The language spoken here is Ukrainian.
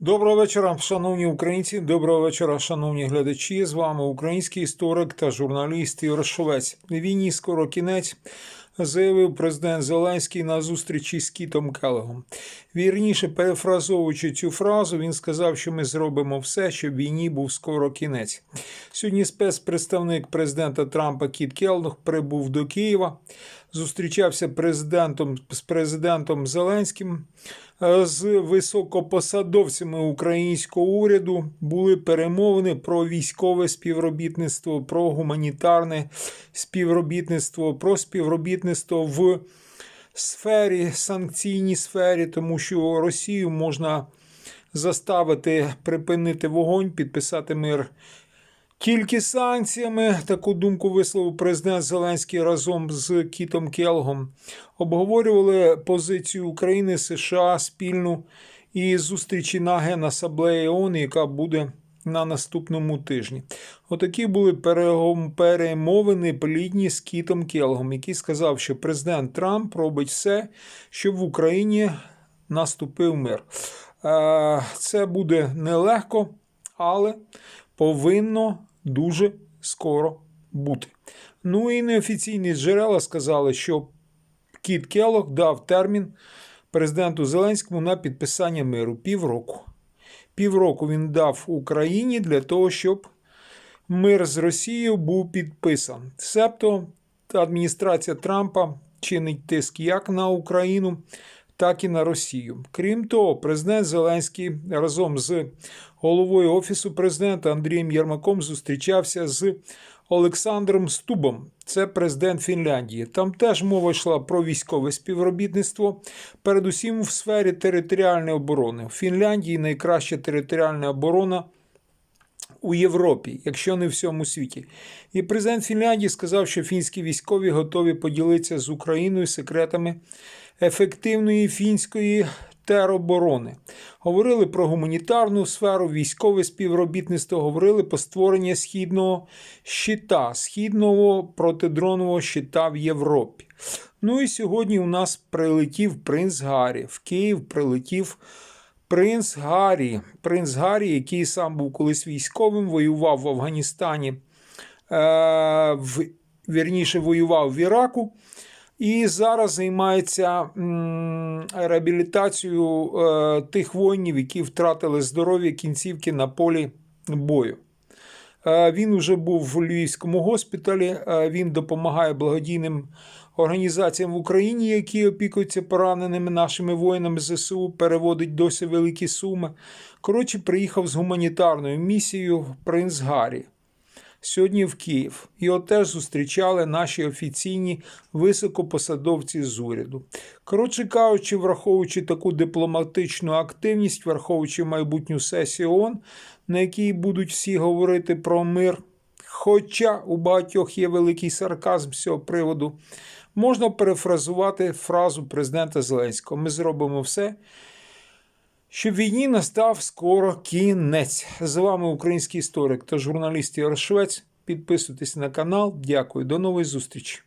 Доброго вечора, шановні українці. Доброго вечора, шановні глядачі. З вами український історик та журналіст Ігор Шовець. Війні скоро кінець. Заявив президент Зеленський на зустрічі з Кітом Келегом. Вірніше, перефразовуючи цю фразу, він сказав, що ми зробимо все, щоб війні був скоро кінець. Сьогодні спецпредставник президента Трампа Кіт Келлог прибув до Києва, зустрічався президентом з президентом Зеленським. Е, З високопосадовцями українського уряду були перемовини про військове співробітництво, про гуманітарне співробітництво, про співробітництво в сфері, санкційній сфері, тому що Росію можна заставити припинити вогонь, підписати мир тільки санкціями. Таку думку висловив президент Зеленський разом з Кітом Келгом. Обговорювали позицію України США спільну і зустрічі на Генасаблеї ООН, яка буде на наступному тижні. Отакі були перемовини плідні з Кітом Келгом, який сказав, що президент Трамп робить все, щоб в Україні наступив мир. Е, Це буде нелегко, але повинно дуже скоро бути. Ну і неофіційні джерела сказали, що Кіт Келлог дав термін президенту Зеленському на підписання миру півроку. Півроку він дав Україні для того, щоб мир з Росією був підписан. Себто адміністрація Трампа чинить тиск як на Україну, так і на Росію. Крім того, президент Зеленський разом з головою Офісу президента Андрієм Єрмаком зустрічався з Олександром Стубом. Це президент Фінляндії. Там теж мова йшла про військове співробітництво, передусім в сфері територіальної оборони. В Фінляндії найкраща територіальна оборона у Європі, якщо не в всьому світі. І президент Фінляндії сказав, що фінські військові готові поділитися з Україною секретами ефективної фінської тероборони. Говорили про гуманітарну сферу, військове співробітництво, говорили про створення східного щита, східного протидронового щита в Європі. Ну і сьогодні у нас прилетів принц Гаррі. В Київ прилетів принц Гаррі. Принц Гаррі, який сам був колись військовим, воював в Афганістані, е, в, вірніше воював в Іраку. І зараз займається реабілітацією е, тих воїнів, які втратили здоров'я кінцівки на полі бою. Е, Він уже був в Львівському госпіталі. Він допомагає благодійним організаціям в Україні, які опікуються пораненими нашими воїнами ЗСУ, переводить досі великі суми. Коротше, приїхав з гуманітарною місією принц Гаррі. Сьогодні в Київ. Його теж зустрічали наші офіційні високопосадовці з уряду. Коротше кажучи, враховуючи таку дипломатичну активність, враховуючи майбутню сесію ООН, на якій будуть всі говорити про мир. Хоча у багатьох є великий сарказм з цього приводу, можна перефразувати фразу президента Зеленського: ми зробимо все, щоб війні настав скоро кінець. З вами український історик та журналіст Ігор Швець. Підписуйтесь на канал. Дякую, до нової зустрічі.